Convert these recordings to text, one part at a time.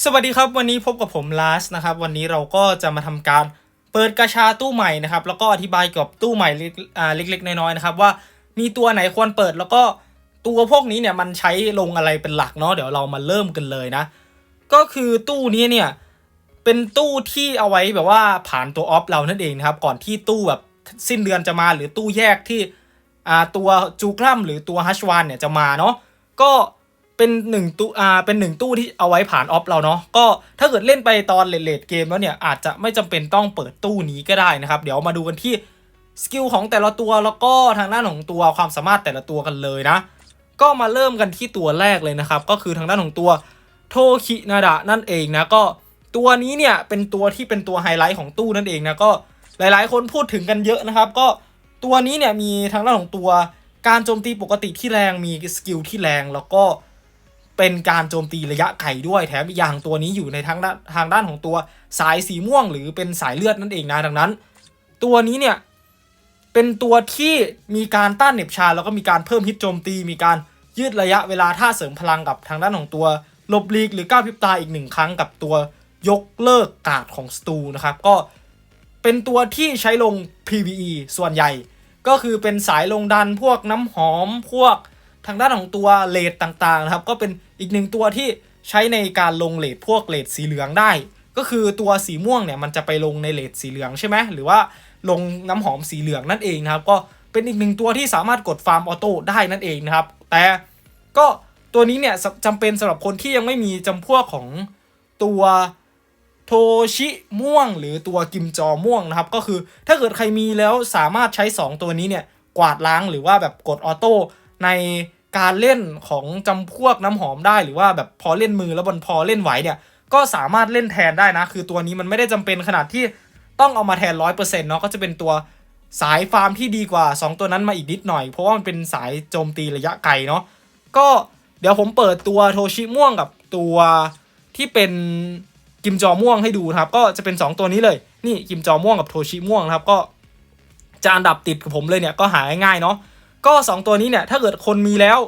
สวัสดีครับวันนี้พบกับผมลาสนะครับ วันนี้เราก็จะมาทำการเปิดกระชาตู้ใหม่นะครับ แล้วก็อธิบายเกี่ยวกับตู้ใหม่เล็กๆน้อยๆนะครับ ว่ามีตัวไหนควรเปิดแล้วก็ตัวพวกนี้เนี่ยมันใช้ลงอะไรเป็นหลักเนาะเดี๋ยวเรามาเริ่มกันเลยนะ ก็คือตู้นี้เนี่ยเป็นตู้ที่เอาไว้แบบว่าผ่านตัวออฟเรานั่นเองนะครับ ก่อนที่ตู้แบบสิ้นเดือนจะมาหรือตู้แยกที่ตัวจูกรัมหรือตัวฮัชวานเนี่ยจะมาเนาะก็ เป็นหนึ่งตู้อ่าเป็นหนึ่งตู้ที่เอาไว้ผ่านออฟเราเนาะก็ถ้าเกิดเล่นไปตอนเลดเลดเกมแล้วเนี่ยอาจจะไม่จำเป็นต้องเปิดตู้นี้ก็ได้นะครับ เดี๋ยวมาดูกันที่สกิลของแต่ละตัวแล้วก็ทางด้านของตัวความสามารถแต่ละตัวกันเลยนะ ก็มาเริ่มกันที่ตัวแรกเลยนะครับ ก็คือทางด้านของตัวโทคินาดะนั่นเองนะก็ตัวนี้เนี่ยเป็นตัวที่เป็นตัวไฮไลท์ของตู้นั่นเองนะก็หลายๆ คนพูดถึงกันเยอะนะครับ ก็ตัวนี้เนี่ยมีทางด้านของตัวการโจมตีปกติที่แรงมีสกิลที่แรงแล้วก็ เป็นการโจมตีระยะไกลด้วยแถมอีกอย่างตัวนี้อยู่ในทางด้านทางด้านของตัวสายสีม่วง หรือเป็นสายเลือดนั่นเองนะดังนั้น ตัวนี้เนี่ยเป็นตัวที่มีการต้านเหน็บชา แล้วก็มีการเพิ่มฮิตโจมตี มีการยืดระยะเวลาท่าเสริมพลังกับทางด้านของตัวลบลีกหรือก้าวพิบตาอีกหนึ่งครั้งกับตัวยกเลิกการ์ดของสตูนะครับก็เป็นตัวที่ใช้ลง PVE ส่วนใหญ่ ก็คือเป็นสายลงดันพวกน้ำหอมพวก ทางด้านของตัวเลดต่างๆนะครับก็เป็นอีกหนึ่งตัวที่ใช้ในการลงเลดพวกเลดสีเหลืองได้ ก็คือตัวสีม่วงเนี่ยมันจะไปลงในเลดสีเหลืองใช่ไหมหรือว่าลงน้ำหอมสีเหลืองนั่นเองนะครับก็เป็นอีกหนึ่งตัวที่สามารถกดฟาร์มออโต้ได้นั่นเองนะครับ แต่ก็ตัวนี้เนี่ยจำเป็นสำหรับคนที่ยังไม่มีจำพวกของตัวโทชิม่วง หรือตัวกิมจอม่วงนะครับ ก็คือถ้าเกิดใครมีแล้วสามารถใช้ 2 ตัวนี้เนี่ยกวาดล้างหรือว่าแบบกดออโต้ ในการเล่นของจำพวกน้ำหอมได้หรือว่าแบบพอเล่นมือแล้วบนพอเล่นไหวเนี่ย ก็สามารถเล่นแทนได้นะ คือตัวนี้มันไม่ได้จำเป็นขนาดที่ต้องเอามาแทนร้อยเปอร์เซ็นต์เนาะก็จะเป็นตัวสายฟาร์มที่ดีกว่า 2 ตัวนั้นมาอีกนิดหน่อย เพราะว่ามันเป็นสายโจมตีระยะไกลเนาะก็เดี๋ยวผมเปิดตัวโทชิม่วงกับตัวที่เป็นกิมจอม่วงให้ดูครับ ก็จะเป็น 2 ตัวนี้เลยนี่กิมจอม่วงกับโทชิม่วงนะครับก็จะอันดับติดกับผมเลยเนี่ยก็หาง่ายๆเนาะ ก็ 2 ตัวนี้เนี่ยถ้าเกิดคนมีแล้ว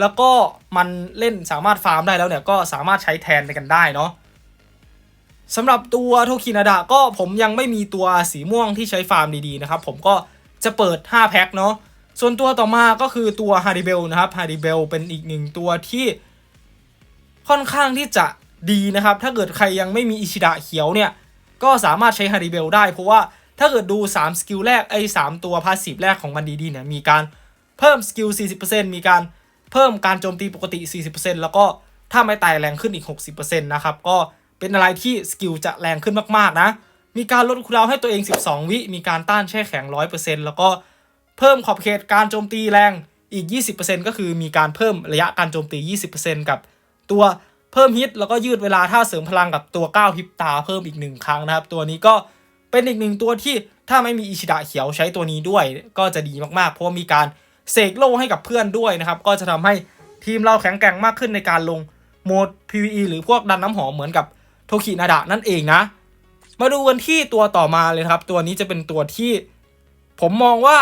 แล้วก็มันเล่นสามารถฟาร์มได้แล้วเนี่ยก็สามารถใช้แทนกันได้เนาะสำหรับตัวโทคินาดะก็ผมยังไม่มีตัวสีม่วงที่ใช้ฟาร์มดีๆนะครับผมก็จะเปิด 5 แพ็คเนาะส่วนตัวต่อมาก็คือตัวฮาริเบลนะครับฮาริเบลเป็นอีกหนึ่งตัวที่ค่อนข้างที่จะดีนะครับ ถ้าเกิดใครยังไม่มีอิชิดะเขียวเนี่ย ก็สามารถใช้ฮาริเบลได้ เพราะว่าถ้าเกิดดู 3 สกิลแรกไอ้3ตัวพาสซีฟแรกของมันดีๆเนี่ยมีการ เพิ่มสกิล 40%มีการเพิ่มการโจมตีปกติ 40%แล้วก็ถ้าไม่ตายแรงขึ้นอีก 60%นะครับ ก็เป็นอะไรที่สกิลจะแรงขึ้นมากๆนะ มีการลดคูลดาวให้ตัวเอง 12 วิ มีการต้านแช่แข็ง 100%แล้วก็เพิ่มขอบเขตการโจมตีแรงอีก 20%ก็คือมีการเพิ่มระยะการโจมตี 20%กับตัวเพิ่มฮิตแล้วก็ยืดเวลาท่าเสริมพลังกับตัวก้าวพิบตาเพิ่มอีกหนึ่งครั้งนะครับ ตัวนี้ก็เป็นอีกหนึ่งตัวที่ถ้าไม่มีอิชิดะเขียวใช้ตัวนี้ด้วย ก็จะดีมากๆ เพราะมีการ เสกโล่ให้กับเพื่อนด้วยนะครับ ก็จะทำให้ทีมเราแข็งแกร่งมากขึ้นในการลงโหมด PVE หรือพวกดันน้ำหอมเหมือนกับโทคินาดะนั่นเองนะ มาดูกันที่ตัวต่อมาเลยครับ ตัวนี้จะเป็นตัวที่ผมมองว่า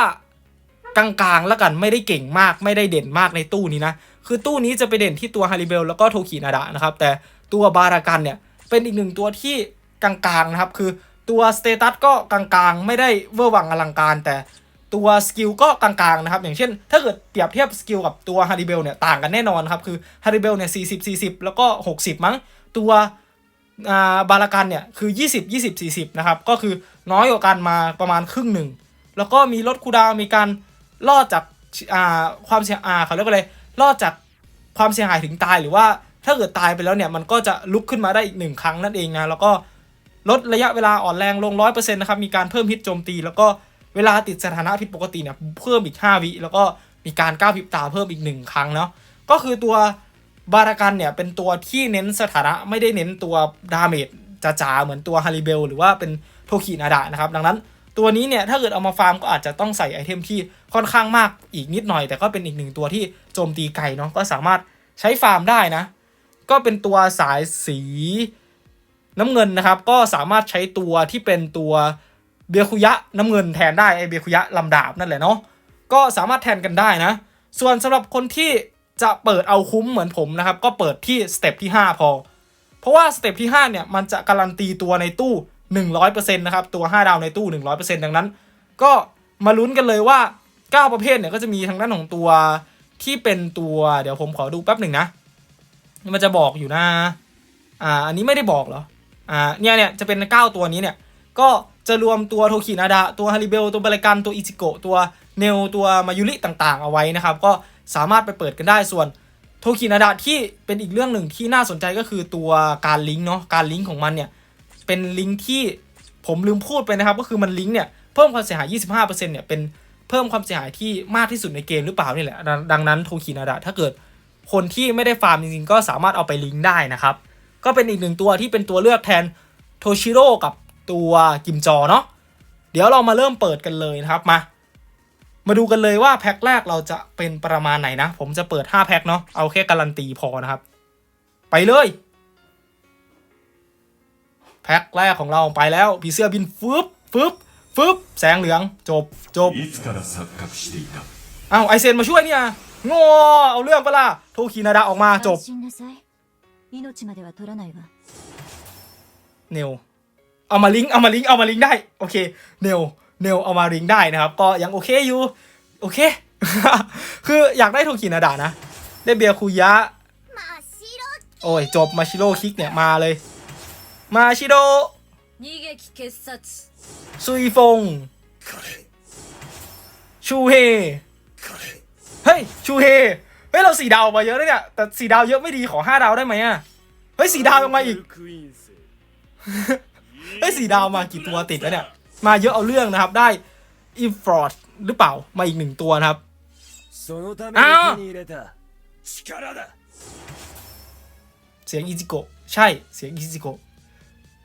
กลางๆแล้วกันไม่ได้เก่งมากไม่ได้เด่นมากในตู้นี้นะ คือตู้นี้จะไปเด่นที่ตัวฮาริเบลแล้วก็โทคินาดะนะครับ แต่ตัวบารากันเนี่ยเป็นอีกหนึ่งตัวที่กลางๆนะครับ คือตัวสเตตัสก็กลางๆ ไม่ได้เวอร์วังอลังการแต่ ตัวสกิลก็กลางๆนะครับ อย่างเช่น ถ้าเกิดเปรียบเทียบสกิลกับตัวฮาริเบลเนี่ยต่างกันแน่นอนครับ คือฮาริเบลเนี่ย40 40 แล้วก็ 60 มั้ง ตัวบารากันเนี่ยคือ 20 20 40 นะครับ ก็คือน้อยกว่ากันมาประมาณครึ่งหนึ่ง แล้วก็มีลดคูดาวมีการรอดจากความเสียอาเขาเรียกว่าอะไรรอดจากความเสียหายถึงตายหรือว่าถ้าเกิดตายไปแล้วเนี่ยมันก็จะลุกขึ้นมาได้อีกหนึ่งครั้งนั่นเองนะแล้วก็ลดระยะเวลาอ่อนแรงลง 100%นะครับมีการเพิ่มฮิตโจมตีแล้วก็ เวลาติดสถานะผิดปกติเนี่ยเพิ่มอีก 5 วิแล้วก็มีการก้าวพริบตาเพิ่มอีก 1 ครั้งเนาะก็คือตัวบารากันเนี่ยเป็นตัวที่เน้นสถานะไม่ได้เน้นตัวดาเมจจ๋าๆเหมือนตัวฮาริเบลหรือว่าเป็นโทคินาดะนะครับ ดังนั้นตัวนี้เนี่ยถ้าเกิดเอามาฟาร์มก็อาจจะต้องใส่ไอเทมที่ค่อนข้างมากอีกนิดหน่อย แต่ก็เป็นอีกหนึ่งตัวที่โจมตีไกลเนาะก็สามารถใช้ฟาร์มได้นะ ก็เป็นตัวสายสีน้ำเงินนะครับ ก็สามารถใช้ตัวที่เป็นตัว เบียคุยะน้ำเงินแทนได้ไอเบียคุยะลำดาบนั่นแหละเนาะก็สามารถแทนกันได้นะ ส่วนสำหรับคนที่จะเปิดเอาคุ้มเหมือนผมนะครับ ก็เปิดที่สเต็ปที่ 5 พอ เพราะว่าสเต็ปที่ 5 เนี่ย มันจะการันตีตัวในตู้ 100%นะครับ ตัว 5 ดาวในตู้ 100%ดังนั้น ก็มาลุ้นกันเลยว่า 9 ประเภทเนี่ย ก็จะมีทางด้านของตัวที่เป็นตัวเดี๋ยวผมขอดูแป๊บหนึ่งนะ มันจะบอกอยู่นะ อ่า อันนี้ไม่ได้บอกเหรอ อ่า เนี่ยเนี่ยจะเป็น 9 ตัวนี้เนี่ย ก็ จะรวมตัวโทคินาดะตัวฮาริเบลตัวบริกันตัวอิจิโกะตัวเนลตัวมายุริต่างๆ เอาไว้นะครับ ก็สามารถไปเปิดกันได้ส่วนโทคินาดะที่เป็นอีกเรื่องหนึ่งที่น่าสนใจก็คือตัวการลิงก์เนาะการลิงก์ของมันเนี่ยเป็นลิงก์ที่ผมลืมพูดไปนะครับ ก็คือมันลิงก์เนี่ยเพิ่มความเสียหาย 25%เนี่ยเป็นเพิ่มความเสียหายที่มากที่สุดในเกมหรือเปล่านี่แหละดังดังนั้นโทคินาดะถ้าเกิดคนที่ไม่ได้ฟาร์มจริงๆก็สามารถเอาไปลิงก์ได้นะครับ ก็เป็นอีกหนึ่งตัวที่เป็นตัวเลือกแทนโทชิโร่กับ ตัวกิมจอเนาะเดี๋ยวเรามาเริ่มเปิดกันเลยนะครับมา มาดูกันเลยว่าแพ็คแรกเราจะเป็นประมาณไหนนะ ผมจะเปิด 5 แพ็คเนาะเอาแค่การันตีพอนะครับ ไปเลย แพ็คแรกของเราไปแล้วผีเสื้อบินฟึบฟึบฟึบแสงเหลืองจบจบอ้าวไอเซนมาช่วยเนี่ยงอเอาเรื่องปะล่ะโทคีนาดาออกมาจบเนว เอามาลิงก์เอามาลิงก์เอามาลิงก์ได้โอเคเนลเนลเอามาลิงก์ได้นะครับ ก็ยังโอเคอยู่โอเค คืออยากได้โทกินาดานะ ได้เบียคุยะ โอ้ย จบมาชิโร่คิกเนี่ย มาเลย มาชิโร่ซุยฟง ชูเฮ เฮ้ย ชูเฮ เฮ้ย เราสีดาวมาเยอะเลยเนี่ย แต่สีดาวเยอะไม่ดีขอห้าดาวได้ไหมอะ เฮ้ยสีดาวลงมาอีก เฮ้ยสีดาวมากี่ตัวติดแล้วเนี่ย มาเยอะเอาเรื่องนะครับ ได้อินฟรอดหรือเปล่า มาอีกหนึ่งตัวครับเสียงอิจิโกใช่เสียงอิจิโก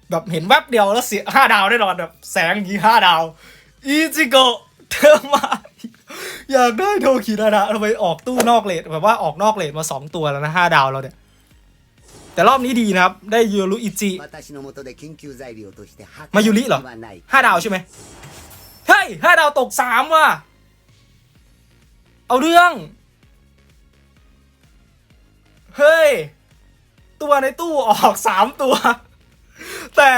แบบเห็นแวบเดียวแล้วเสียห้าดาวแน่นอนแบบแสงยี่ห้าดาวอิจิโกเธอมาอยากได้โทคินะระเราไปออกตู้นอกเลทแบบว่าออกนอกเลทมาสองตัวแล้วนะห้าดาวเราเนี่ย แต่รอบนี้ดีนะครับ ได้ยูรุอิจิมายูริเหรอห้าดาวใช่ไหมเฮ้ยห้าดาวตกสามว่ะ เอาเรื่อง เฮ้ย ตัวในตู้ออกสามตัว แต่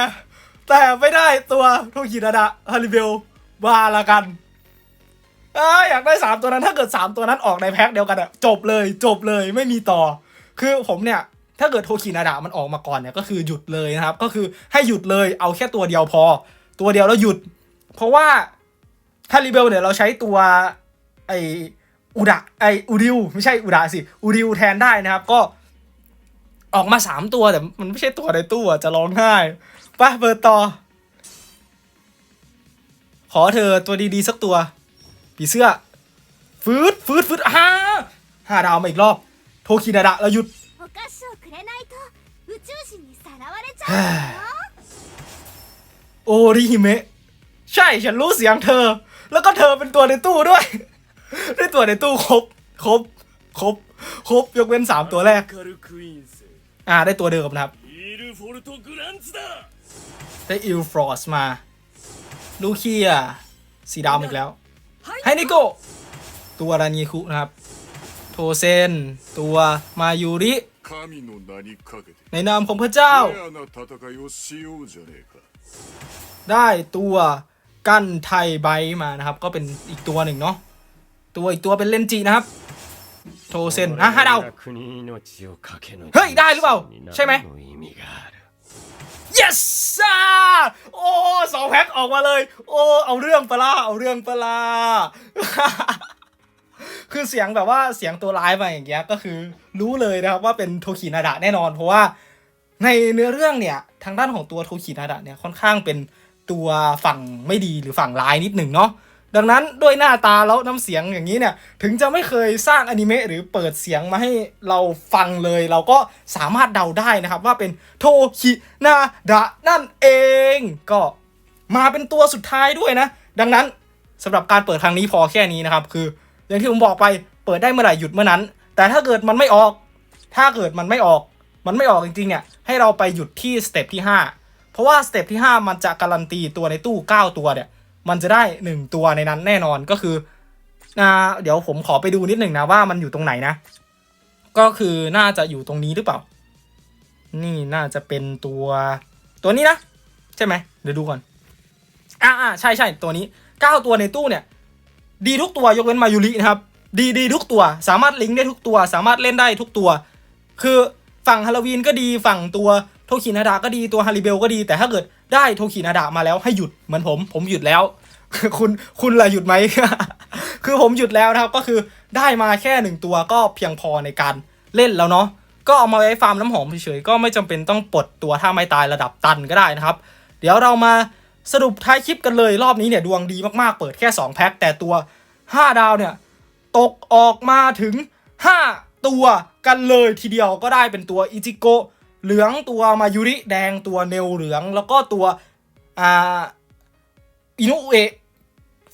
แต่ไม่ได้ตัวโทกิราดะฮาริเบลบาละกันออยากได้สามตัวนั้นถ้าเกิดสามตัวนั้นออกในแพ็คเดียวกันอะจบเลยจบเลยไม่มีต่อ คือผมเนี่ย ถ้าเกิดโทคินาดะมันออกมาก่อนเนี่ยก็คือหยุดเลยนะครับ ก็คือให้หยุดเลยเอาแค่ตัวเดียวพอ ตัวเดียวแล้วหยุด เพราะว่าถ้ารีเบลเนี่ยเราใช้ตัวไออุดะไออูริวไม่ใช่อุดะสิอูริวแทนได้นะครับก็ออกมาสามตัวแต่มันไม่ใช่ตัวในตู้จะร้องไห้ปะเอร์ต่อ ขอเธอตัวดีๆสักตัว ผีเสื้อ ฟืดฟืดฟืดฮ่าห้าดาวมาอีกรอบ โทคินาดะแล้วหยุด れないと宇宙人にさらわれちゃ เฮ้ うの ย よ โอริฮิเมะใช่ฉันรู้เสียงเธอ แล้วก็เธอเป็นตัวในตู้ด้วย ได้ตัวในตู้ครบ ครบ ครบ ครบ ยกเว้นสามตัวแรก カルクイーンス อ่า ได้ตัวเดิมนะครับ イールフォルトグランツだ ได้อิลฟรอสมา ลูเคีย สีดำอีกแล้วไฮนิโกะตัวรานีคุนะครับ โทเซน ตัวมายูริ 神の名にかけて ในนามของพระเจ้า レアな戦いをしようじゃねえか ได้ตัวกันไทไบต์มานะครับ ก็เป็นอีกตัวหนึ่งเนาะ ตัวอีกตัวเป็นเลนจินะครับ โทเซนอ่ะห้าดาว 国命をかけのเฮ้ยได้หรือเปล่าใช่ไหม の意味がある yes อ่าโอ้สองแพ็คออกมาเลย โอ้เอาเรื่องปะล่าเอาเรื่องปะล่า คือเสียงแบบว่าเสียงตัวร้ายมาอย่างเงี้ยก็คือรู้เลยนะครับว่าเป็นโทคินาดะแน่นอน เพราะว่าในเนื้อเรื่องเนี่ยทางด้านของตัวโทคินาดะเนี่ยค่อนข้างเป็นตัวฝั่งไม่ดีหรือฝั่งร้ายนิดหนึ่งเนาะดังนั้นด้วยหน้าตาแล้วน้ำเสียงอย่างนี้เนี่ยถึงจะไม่เคยสร้างอนิเมะหรือเปิดเสียงมาให้เราฟังเลย เราก็สามารถเดาได้นะครับว่าเป็นโทคินาดะนั่นเอง ก็มาเป็นตัวสุดท้ายด้วยนะ ดังนั้นสำหรับการเปิดครั้งนี้พอแค่นี้นะครับคือ อย่างที่ผมบอกไปเปิดได้เมื่อไหร่หยุดเมื่อนั้น แต่ถ้าเกิดมันไม่ออก ถ้าเกิดมันไม่ออก มันไม่ออกจริงๆเนี่ยให้เราไปหยุดที่สเต็ปที่ 5 เพราะว่าสเต็ปที่ 5 มันจะการันตีตัวในตู้ 9 ตัวเนี่ยมันจะได้ 1 ตัวในนั้นแน่นอนก็คือนะเดี๋ยวผมขอไปดูนิดหนึ่งนะว่ามันอยู่ตรงไหนนะ ก็คือน่าจะอยู่ตรงนี้หรือเปล่า นี่น่าจะเป็นตัวตัวนี้นะ ใช่ไหมเดี๋ยวดูก่อนอ่าอ่าใช่ใช่ตัวนี้เก้าตัวในตู้เนี่ย ดีทุกตัวยกเว้นมายุรินะครับดีดีทุกตัว สามารถลิงก์ได้ทุกตัว สามารถเล่นได้ทุกตัว คือฝั่งฮาโลวีนก็ดีฝั่งตัวโทคินาดาก็ดีตัวฮาริเบลก็ดี แต่ถ้าเกิดได้โทคินาดามาแล้วให้หยุดเหมือนผม ผมหยุดแล้ว คุณคุณล่ะหยุดไหม คือผมหยุดแล้วนะครับก็คือได้มาแค่หนึ่งตัวก็เพียงพอในการเล่นแล้วเนาะก็เอามาไว้ฟาร์มน้ำหอมเฉยๆก็ไม่จำเป็นต้องปลดตัวถ้าไม่ตายระดับตันก็ได้นะครับ เดี๋ยวเรามา สรุปท้ายคลิปกันเลยรอบนี้เนี่ยดวงดีมากๆ เปิดแค่ 2 แพ็คแต่ตัว 5 ดาวเนี่ย ตกออกมาถึง 5 ตัวกันเลยทีเดียวก็ได้เป็นตัวอิจิโกะเหลืองตัวมายุริแดงตัวเนลเหลือง แล้วก็ตัวอ่าอินุเอะ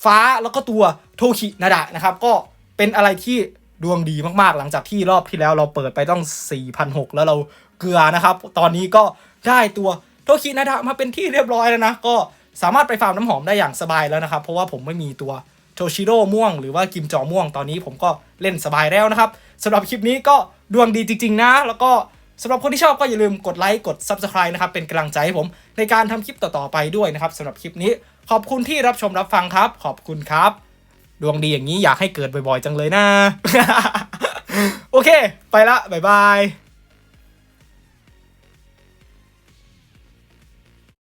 ฟ้าแล้วก็ตัวโทคินาดะนะครับ ก็เป็นอะไรที่ดวงดีมากๆ หลังจากที่รอบที่แล้วเราเปิดไปต้อง 4,600 แล้วเราเกลือนะครับ ตอนนี้ก็ได้ตัวโทคินาดะมาเป็นที่เรียบร้อยแล้วนะก็ สามารถไปฟาร์มน้ำหอมได้อย่างสบายแล้วนะครับ เพราะว่าผมไม่มีตัวโทชิโร่ม่วงหรือว่ากิมจอม่วงตอนนี้ผมก็เล่นสบายแล้วนะครับสำหรับคลิปนี้ก็ดวงดีจริง ๆ นะ แล้วก็สำหรับคนที่ชอบก็อย่าลืมกดไลค์กด Subscribe นะครับ เป็นกำลังใจให้ผมในการทำคลิปต่อ ๆ ไปด้วยนะครับสำหรับคลิปนี้ ขอบคุณที่รับชมรับฟังครับ ขอบคุณครับ ดวงดีอย่างนี้อยากให้เกิดบ่อย ๆ จังเลยนะ โอเค ไปละ บ๊ายบาย